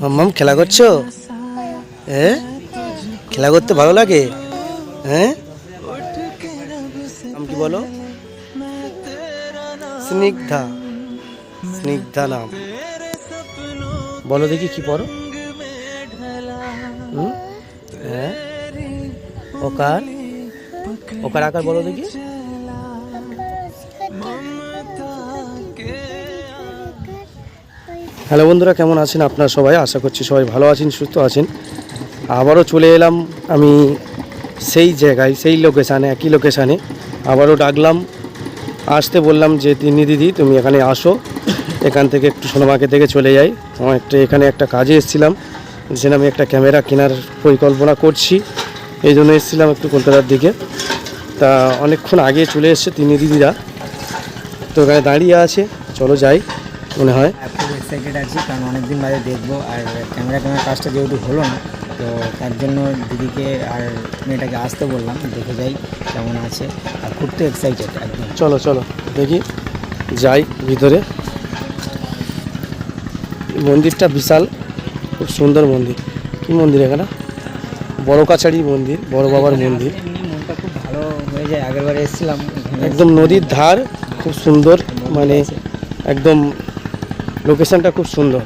মাম্মাম খেলা করছ? হ্যাঁ খেলা করতে ভালো লাগে? হ্যাঁ নাম কি বলো? স্নিগ্ধা। স্নিগ্ধা নাম। বলো দেখি কি পড়ো। হ্যাঁ ওকার? ওকার আকার বলো দেখি। হ্যালো বন্ধুরা, কেমন আছেন আপনারা সবাই? আশা করছি সবাই ভালো আছেন, সুস্থ আছেন। আবারও চলে এলাম আমি সেই জায়গায়, সেই লোকেশানে একই লোকেশানে আবারও ডাকলাম, আসতে বললাম যে তিনি দিদি, তুমি এখানে আসো। এখান থেকে একটু সোনামাকে থেকে চলে যাই। আমার একটা, এখানে একটা কাজে এসেছিলাম যেখানে আমি একটা ক্যামেরা কেনার পরিকল্পনা করছি। এই জন্য এসেছিলাম একটু কলকাতার দিকে। তা অনেকক্ষণ আগে চলে এসছে তিনি দিদিরা। তো এখানে দাঁড়িয়ে আছে, চলো যাই, মনে হয়। খুব এক্সাইটেড আছি কারণ অনেকদিন বাদে দেখব আর ক্যামেরা ক্যামেরা কাজটা যেহেতু হলো না তো তার জন্য দিদিকে আর মেয়েটাকে আসতে বললাম দেখে যাই কেমন আছে আর খুব তো এক্সাইটেড একদম। চলো চলো দেখি যাই ভিতরে। মন্দিরটা বিশাল খুব সুন্দর মন্দির। কি মন্দির এখানে? বড় কাছারি মন্দির বড় বাবার মন্দির। মনটা খুব ভালো হয়ে যায় আগেরবার এসেছিলাম। একদম নদীর ধার খুব সুন্দর মানে একদম লোকেশনটা খুব সুন্দর।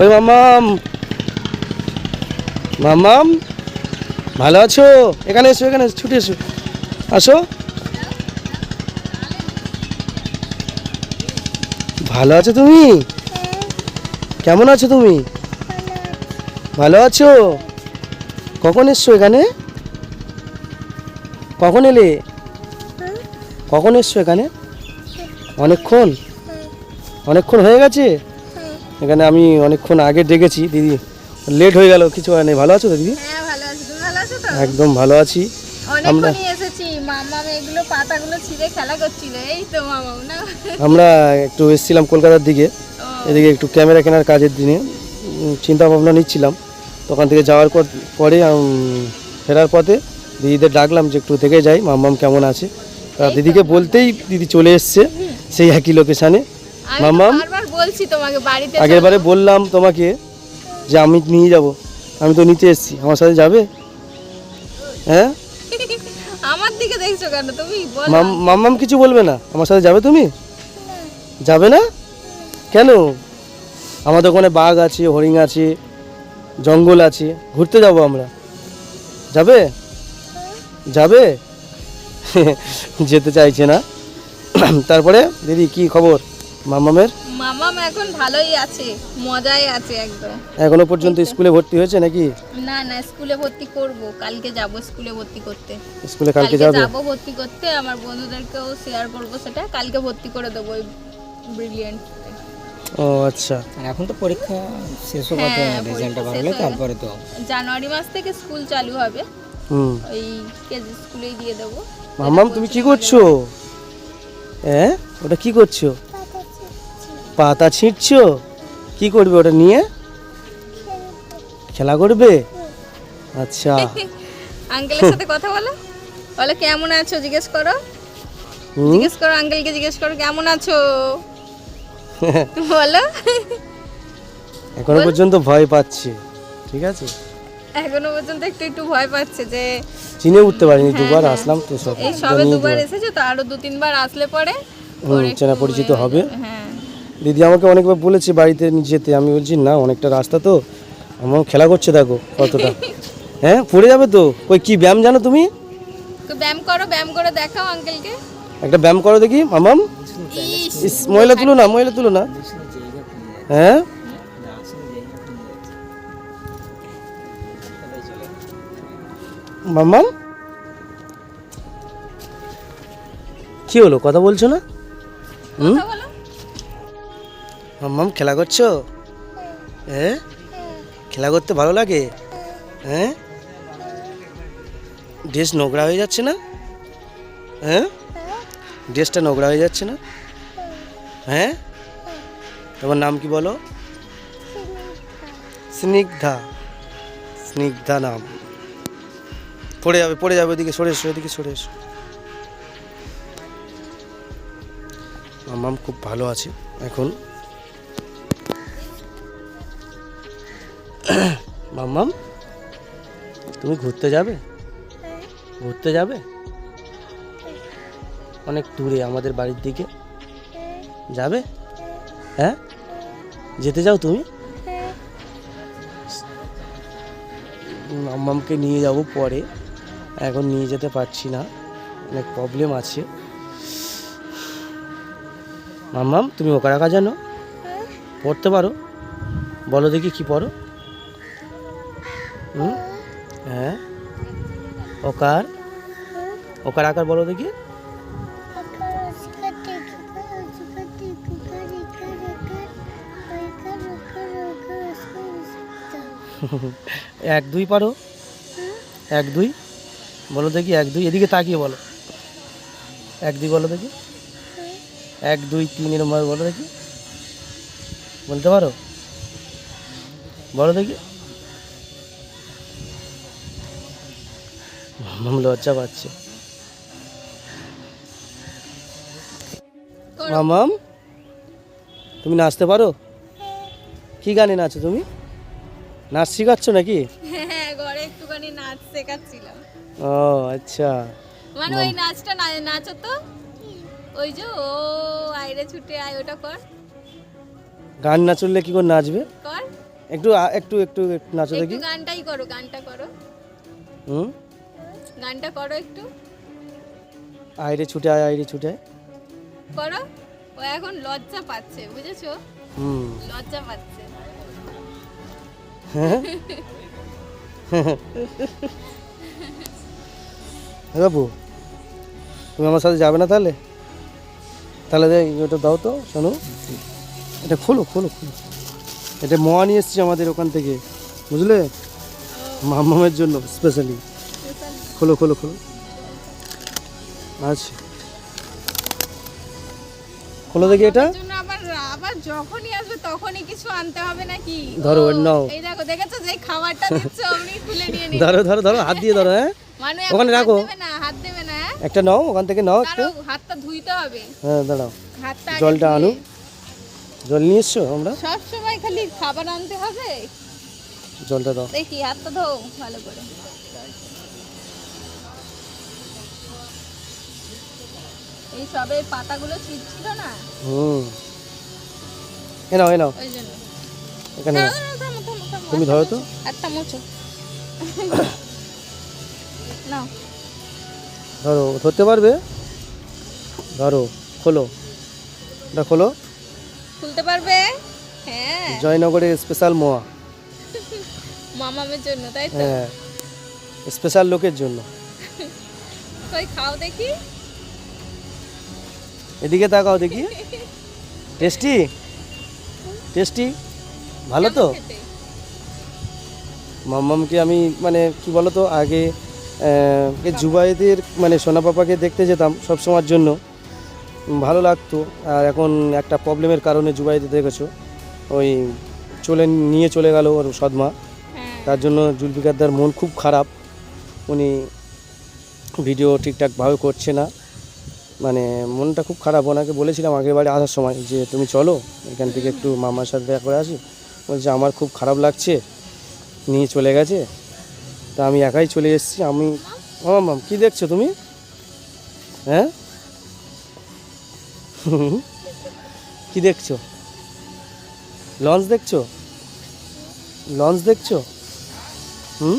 ওই মামাম মামাম ভালো আছো? এখানে এসো, এখানে ছুটে এসো। আসো। ভালো আছো তুমি? কেমন আছো তুমি? ভালো আছো? কখন এসছো এখানে? কখন এলে? কখন এসছো এখানে? অনেকক্ষণ? অনেকক্ষণ হয়ে গেছে? এখানে আমি অনেকক্ষণ আগে ডেকেছি দিদি লেট হয়ে গেল কিছু হয় নাই। ভালো আছো তো দিদি? হ্যাঁ একদম ভালো আছি। আমরা- আমরা একটু এসেছিলাম কলকাতার দিকে। এদিকে একটু ক্যামেরা কেনার কাজের দিনে চিন্তা ভাবনা নিচ্ছিলাম। দোকান থেকে যাওয়ার পর পরে ফেরার পথে দিদিদের ডাকলাম যে একটু থেকে যাই মাম্মাম কেমন আছে। দিদিকে বলতেই দিদি চলে এসছে সেই একই লোকেশানে আমি তো বারবার বলছি তোমাকে বাড়িতে আগের বারে বললাম তোমাকে যে আমি নিয়ে যাব। আমি তো নিতে এসেছি। আমার সাথে যাবে? হ্যাঁ? আমার দিকে দেখছ কেন? তুমি মাম্মাম কিছু বলবে না। আমার সাথে যাবে তুমি? যাবে না? কেন? আমাদের ওখানে বাঘ আছে হরিণ আছে জঙ্গল আছে। ঘুরতে যাব আমরা। যাবে? যাবে? যেতে চাইছে না। তারপরে দিদি কি খবর? মাম্মামের মামাম এখন ভালোই আছে মজাই আছে একদম। এখনও পর্যন্ত স্কুলে ভর্তি হয়েছে নাকি? না না স্কুলে ভর্তি করব কালকে যাব স্কুলে ভর্তি করতে। স্কুলে কালকে যাবে? যাব ভর্তি করতে আমার বন্ধুদেরকেও শেয়ার করব সেটা কালকে ভর্তি করে দেবো ওই ব্রিলিয়েন্ট ও আচ্ছা। আর এখন তো পরীক্ষা শেষ হওয়ার হ্যাঁ, রেজাল্টটা ভালো তারপরে তো। জানুয়ারি মাস থেকে স্কুল চালু হবে। হুম। ওই কেজি স্কুলেই দিয়ে দেবো। মাম্মাম তুমি কি করছ? হ্যাঁ? ওটা কি করছ? পাতা ছিঁড়ছো কি করবে ওটা নিয়ে? খেলা করবে? আচ্ছা। আঙ্কেলের সাথে কথা বলো। বলো কেমন আছো? জিজ্ঞেস করো। জিজ্ঞেস করো আঙ্কেলকে জিজ্ঞেস করো কেমন আছো? বলো। এখনও পর্যন্ত ভয় পাচ্ছে ঠিক আছে? এখনও পর্যন্ত একটু একটু ভয় পাচ্ছে যে চিনে উঠতে পারিনি দুবার আসলাম তো সব এই সবে দুবার। এসেছ তো আরও দু তিনবার আসলে পরে চেনা পরিচিত হবে। হ্যাঁ। দিদি আমাকে অনেকবার বলেছে বাড়িতে যেতে। আমি বলছি না অনেকটা রাস্তা তো। আমার খেলা করছে দেখো কতটা। হ্যাঁ পড়ে যাবে তো। ওই কি ব্যায়াম জানো তুমি? ব্যায়াম করো ব্যায়াম করে দেখাও আঙ্কেলকে একটা ব্যায়াম করো দেখি মামাম। ময়লা তুলো না ময়লা তুলো না। হ্যাঁ? মাম্মাম কি হলো কথা বলছো না? হুম? মাম্মাম খেলা করছ? হ্যাঁ? খেলা করতে ভালো লাগে? হ্যাঁ? ড্রেস নোংরা হয়ে যাচ্ছে না? হ্যাঁ? ড্রেসটা নোংরা হয়ে যাচ্ছে না? হ্যাঁ? তোমার নাম কি বলো? স্নিগ্ধা। স্নিগ্ধা নাম। পড়ে যাবে পড়ে যাবে ওদিকে, সরে এসো, ওদিকে সরে এসো। মামাম খুব ভালো আছে এখন। মাম্মাম, তুমি ঘুরতে যাবে? ঘুরতে যাবে? অনেক দূরে, আমাদের বাড়ির দিকে। যাবে? হ্যাঁ? যেতে যাও তুমি? মাম্মামকে নিয়ে যাব পরে। এখন নিয়ে যেতে পারছি না। অনেক প্রবলেম আছে। মাম্মাম, তুমি ওকা রাখা জানো? পড়তে পারো। বলো দেখি কি পড়ো। হ্যাঁ? ওকার? ওকার আকার বলো দেখি। এক দুই পারো। এক দুই। বলো দেখি, এক দুই। এদিকে তাকিয়ে বলো। এক দুই বলো দেখি। এক দুই তিন ভাবে বলো দেখি। বলতে পারো? বলো দেখি। লজ্জা পাচ্ছে। মামাম তুমি নাচতে পারো কি গানে নাচো তুমি নাচ শিখাচ্ছ নাকি হ্যাঁ ঘরে একটুখানি নাচ শেখাচ্ছিলাম। ও আচ্ছা। মানে ওই নাচটা না- নাচো তো। ওই যে ও আইরে ছুটে আয় ওটা কর। গান না চললে কি করে নাচবে? কর। একটু একটু একটু নাচো দেখি। গানটাই করো গানটা করো। হুম? গানটা করো একটু। আইরে ছুটে আয় আইরে ছুটে। করো। ও এখন লজ্জা পাচ্ছে বুঝেছ? হুম। লজ্জা পাচ্ছে। হ্যাঁ? বাবু তুমি আমার সাথে যাবে না তাহলে? তাহলে দেখ ওটা দাও তো শোনো। এটা খোলো খোলো খোলো। এটা মোয়া নিয়ে এসছি আমাদের ওখান থেকে বুঝলে? মামামের জন্য স্পেশালি খোলো খোলো খোলো। আচ্ছা। খোলো দেখি এটা। আবার আবার যখনই আসবে তখনই কিছু আনতে হবে নাকি? ধরো, নাও। এই দেখো দেখেছ যে খাবারটা দিচ্ছ অমনি তুলে নিয়ে নি ধরো ধরো ধরো হাত দিয়ে ধরো হ্যাঁ? ওখানে রাখো। না হাত দেবে না হ্যাঁ? একটা নাও ওখান থেকে নাও একটা। হাতটা ধুইতে হবে। হ্যাঁ দাঁড়াও। হাতটা জলটা। আনো। জল নিয়ে এসছো আমরা? সব সময় খালি খাবার আনতে হবে? জলটা দাও। দেখি হাতটা ধো ভালো করে। এই সবে পাতাগুলো ছিটছিল না? হুম। এ নাও এ নাও। ওই জন্য। এখানে তুমি ধরো তো। হাতটা নাও। ধরো ধরতে পারবে? ধরো খোলো। এটা খোলো। খুলতে পারবে? হ্যাঁ। জয়নগরের স্পেশাল মোয়া। মামামের জন্য তাই তো? হ্যাঁ। স্পেশাল লোকের জন্য। কই খাও দেখি। এদিকে তাকাও দেখি। টেস্টি? টেস্টি? ভালো তো? মাম্মামকে আমি মানে কি বলো তো আগে জুবাইদের মানে সোনা পাপাকে দেখতে যেতাম সব সময়ের জন্য। ভালো লাগতো। আর এখন একটা প্রবলেমের কারণে জুবাইতে দেখেছ। ওই চলে নিয়ে চলে গেল ওর সদমা। হ্যাঁ। তার জন্য জুলফিকারদার মন খুব খারাপ। উনি ভিডিও ঠিকঠাকভাবে করছে না। মানে মনটা খুব খারাপ। ওনাকে বলেছিলাম আগের বাড়ি আসার সময় যে, তুমি চলো, এখান থেকে একটু মামার সাথে দেখা করে আসি। বলছে আমার খুব খারাপ লাগছে, নিয়ে চলে গেছে। তা আমি একাই চলে এসেছি, আমি মামা মাম কী দেখছ তুমি? হ্যাঁ? কি দেখছ? লঞ্চ দেখছ? লঞ্চ দেখছ? হুম?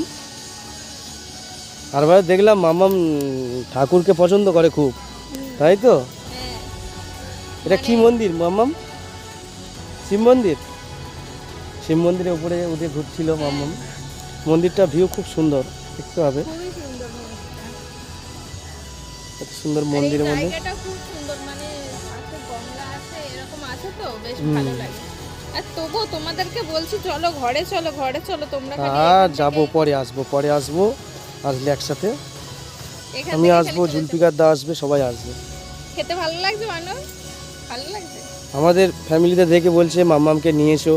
আরবার দেখলাম মামাম ঠাকুরকে পছন্দ করে খুব। তাই তো? হ্যাঁ। এটা কি মন্দির মামাম শিব মন্দির? শিব মন্দিরের উপরে উঠে ঘুরছিল মামাম মন্দিরটা ভিউ খুব সুন্দর দেখতে হবে। সুন্দর মন্দিরটা। এত সুন্দর মন্দিরের মধ্যে। মানে তোমাদেরকে বলছি চলো ঘরে চলো ঘরে চলো তোমরা আর যাব পরে আসব পরে আসব। আসলে একসাথে আমি আসব জুলফিকার দা আসবে সবাই আসবে। খেতে ভালো লাগছে মানুষ ভালো লাগছে? আমাদের ফ্যামিলিতে দেখে বলছে মাম্মামকে নিয়ে এসো।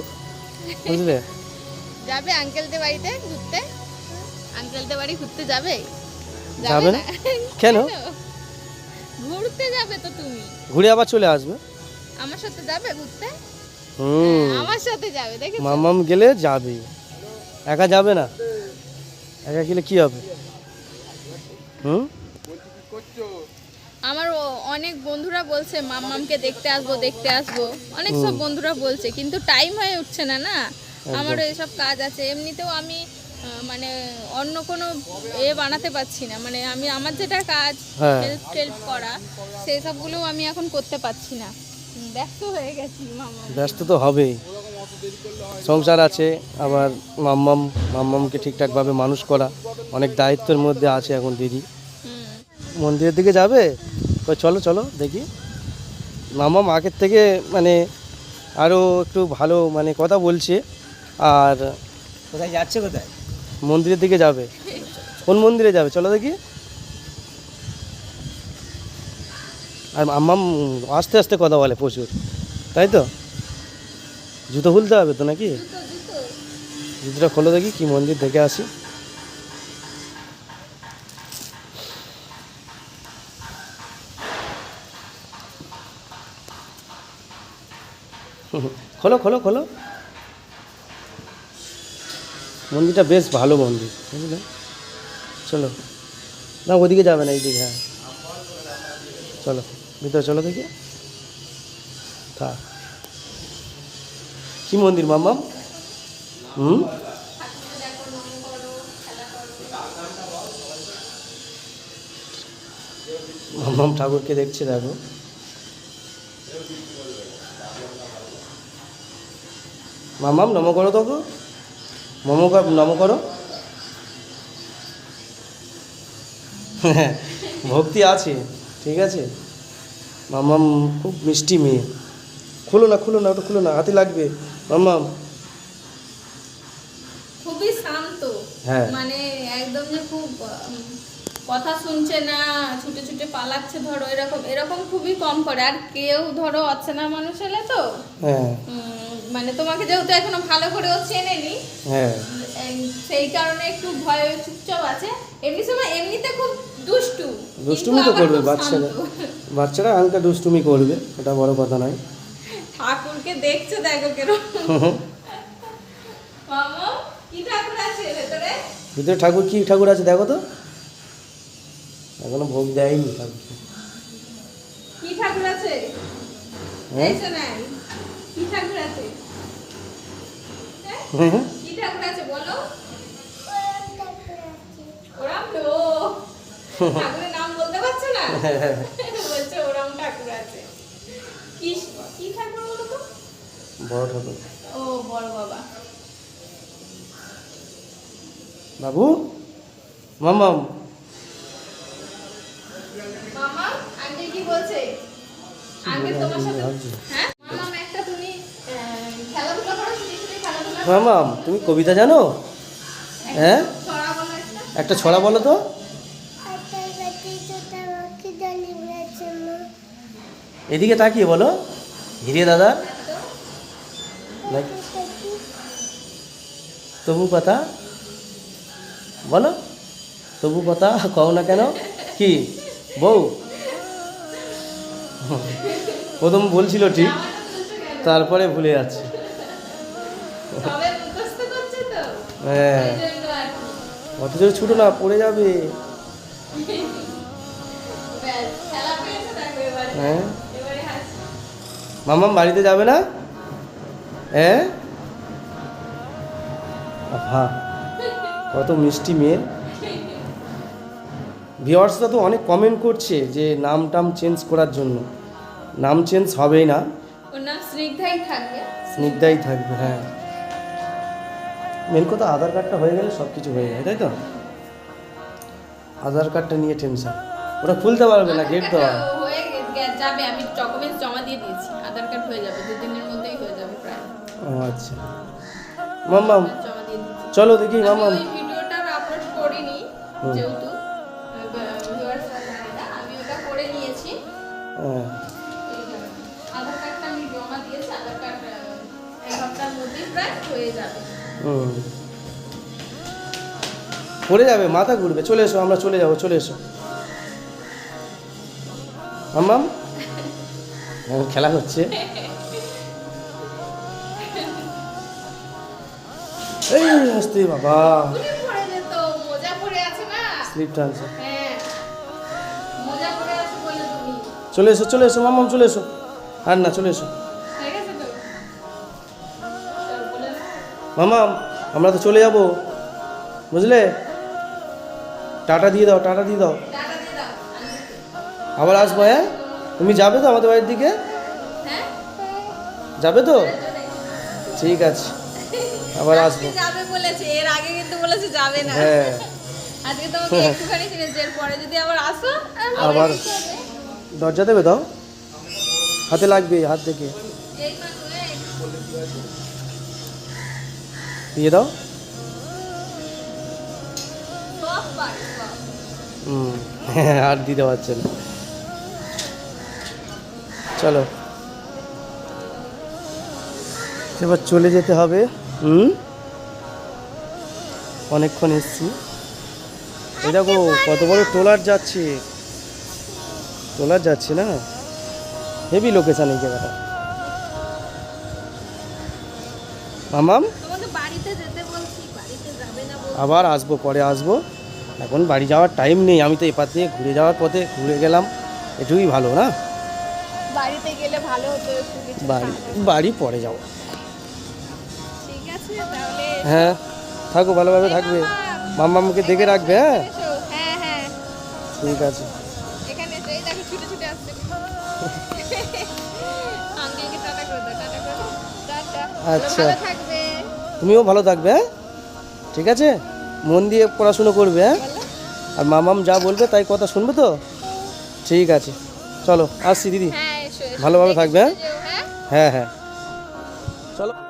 বুঝলে? যাবে আঙ্কেলদের বাড়িতে ঘুরতে? আঙ্কেলদের বাড়ি ঘুরতে যাবে? যাবে না? কেন? ঘুরতে যাবে তো তুমি। ঘুরে আবার চলে আসবে? আমার সাথে যাবে ঘুরতে? হুম। আমার সাথে যাবে দেখেছ? মাম্মাম গেলে যাবে। একা যাবে না? একা গেলে কি হবে? হুম? আমার অনেক বন্ধুরা বলছে মাম্মামকে দেখতে আসব দেখতে আসব। অনেক সব বন্ধুরা বলছে কিন্তু টাইম হয়ে উঠছে না না? আমারও এসব কাজ আছে। এমনিতেও আমি মানে অন্য কোনো এ বানাতে পারছি না। মানে আমি আমার যেটা কাজ হ্যাঁ। হেল্প টেল্প করা সেই সবগুলোও আমি এখন করতে পারছি না। ব্যস্ত হয়ে গেছি মামা ব্যস্ত তো হবেই। সংসার আছে আবার মাম্মাম মাম্মামকে ঠিকঠাকভাবে মানুষ করা অনেক দায়িত্বের মধ্যে আছে এখন দিদি। মন্দিরের দিকে যাবে? তো চলো চলো দেখি। মাম্মাম আগের থেকে মানে আরও একটু ভালো মানে কথা বলছে আর কোথায় যাচ্ছে কোথায়? মন্দিরের দিকে যাবে। কোন মন্দিরে যাবে? চলো দেখি। আর আম্মাম আস্তে আস্তে কথা বলে প্রচুর তাই তো? জুতো খুলতে হবে তো নাকি? জুতোটা খোলো দেখি, কি মন্দির দেখে আসি। খোলো খোলো খোলো। মন্দিরটা বেশ ভালো মন্দির, বুঝলে? চলো। না, ওদিকে যাবে না, এইদিকে হ্যাঁ। চলো, ভিতরে চলো দেখি। থাক। কি মন্দির মাম্মাম হুম? মাম্মাম ঠাকুরকে দেখছে, দেখো। মাম্মাম, নম করো তো। মোমো নম করো। ভক্তি আছে, ঠিক আছে। মাম্মাম খুব মিষ্টি মেয়ে। খুলো না খুলো না, ওটা খুলো না, হাতে লাগবে। খুবই শান্ত। হ্যাঁ। মানে একদম যে খুব কথা শুনছে না ছুটে ছুটে পালাচ্ছে ধরো এরকম এরকম খুবই কম করে। আর কেউ ধরো অচেনা মানুষ এলে তো হ্যাঁ। মানে তোমাকে যেহেতু এখনও ভালো করে ও চেনেনি হ্যাঁ। সেই কারণে একটু ভয় চুপচাপ আছে। এমনি সময় এমনিতে খুব দুষ্টু দুষ্টুমি তো করবে বাচ্চারা বাচ্চারা হালকা দুষ্টুমি করবে ওটা বড় কথা নয়। ঠাকুরকে দেখছে দেখো কেন মামা কি ঠাকুর আছে ভেতরে? ভিতরে ঠাকুর কি ঠাকুর আছে দেখো তো। এখনও ভোগ দেয়নি ঠাকুরকে। কি ঠাকুর আছে? হ্যাঁ? কি ঠাকুর আছে? হ্যাঁ? কি ঠাকুর আছে বলো? তো ঠাকুরের নাম বলতে পারছ না বলছে ওরাম ঠাকুর আছে কি কি ঠাকুর বলো তো বড় ঠাকুর। ও বড় বাবা। বাবু? মাম্মাম মামা আন্টি কি বলছে? তোমার সাথে হ্যাঁ? মামা একটা তুমি খেলাধুলা করো শুধু খেলাধুলা। তুমি কবিতা জানো? হ্যাঁ? ছড়া বলো একটা। একটা ছড়া বলো তো। এদিকে তাকিয়ে বলো। হিরে দাদা। নাকি- তবু কথা? বলো। তবু কথা কও না কেন? কি? বউ? প্রথম বলছিল ঠিক তারপরে ভুলে যাচ্ছে। হ্যাঁ। অত জোরে ছুটো না পড়ে যাবে। হ্যাঁ। মামাম বাড়িতে যাবে না? হ্যাঁ আহা কত মিষ্টি মেয়ে। ভিওয়ার্সরা তো অনেক কমেন্ট করছে যে নাম টাম চেঞ্জ করার জন্য। নাম চেঞ্জ হবেই না। স্নিগ্ধাই থাকবে। হ্যাঁ। মেন কথা আধার কার্ডটা হয়ে গেলে সব কিছু হয়ে যায় তাই তো? আধার কার্ডটা নিয়ে টেনশন ওটা খুলতে পারবে না গেট দেওয়া। হয়ে যাবে আমি ডকুমেন্টস জমা দিয়ে দিয়েছি। আধার কার্ড হয়ে যাবে দুদিনের মধ্যেই ও আচ্ছা। মাম্মাম চলো দেখি মাম্মাম। ভিডিওটা আপলোড করিনি। যেহেতু আমি ওটা করে নিয়েছি। হ্যাঁ আধার কার্ডটা আমি জমা দিয়েছি আধার কার্ড এক মধ্যেই প্রায় হয়ে যাবে। যাবে মাথা ঘুরবে। চলে এসো আমরা চলে যাব চলে এসো। মাম্মাম? খেলা হচ্ছে। মোজা পরে আছে বলে তুমি চলে এসো চলে এসো মামাম চলে এসো। আর না, চলে এসো। মামাম আমরা তো চলে যাব। বুঝলে? টাটা দিয়ে দাও, টাটা দিয়ে দাও। আবার আসব হ্যাঁ? তুমি যাবে তো আমাদের বাড়ির দিকে? যাবে তো? ঠিক আছে। আবার আসব। যাবে বলেছে এর আগে কিন্তু বলেছে যাবে না। হ্যাঁ। আজকে তোমাকে একটুখানি চিনেছে এরপরে যদি আবার আসো আবার দরজা দেবে দাও। হাতে লাগবে হাত থেকে এই এই। দিয়ে দাও। পারে। হুম হ্যাঁ আর দিতে পারছে না। চলো। এবার চলে যেতে হবে। হুম? অনেকক্ষণ এসছি। এই দেখো কত বড় ট্রলার যাচ্ছে। ট্রলার যাচ্ছে না? হেভি লোকেশন এই জায়গাটা। মামাম? আবার আসব পরে আসব। এখন বাড়ি যাওয়ার টাইম নেই আমি তো এপার দিয়ে ঘুরে যাওয়ার পথে ঘুরে গেলাম। এটুকুই ভালো না? বাড়িতে গেলে ভালো হতো বাড়ি বাড়ি পরে যাব। হ্যাঁ থাকো ভালোভাবে থাকবে। মাম্মামকে দেখে রাখবে হ্যাঁ। হ্যাঁ হ্যাঁ। ঠিক আছে। আচ্ছা। তুমিও ভালো থাকবে হ্যাঁ? ঠিক আছে? মন দিয়ে পড়াশুনো করবে হ্যাঁ? আর মামাম যা বলবে তাই কথা শুনবে তো? ঠিক আছে। চলো আসছি দিদি। ভালোভাবে থাকবে, হ্যাঁ? হ্যাঁ হ্যাঁ। চলো।